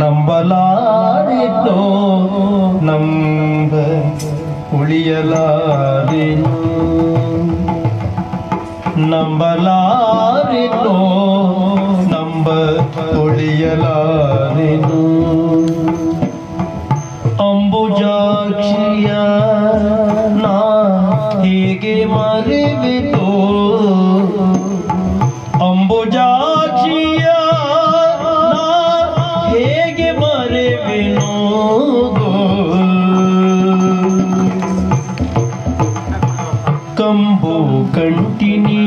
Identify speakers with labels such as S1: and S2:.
S1: ನಂಬಲಾರಿತೋ ನಂಬ ಉಳಿಯಲಾರಿನು ನಂಬಲಾರಿತೋ ನಂಬ ಉಳಿಯಲಾರಿನು ಅಂಬುಜಾಕ್ಷಿಯ ನಾ ಹೇಗೆ ಮರಿವಿತೋ. ಅಂಬುಜಾಕ್ಷಿಯ कम्बो कण्टिनी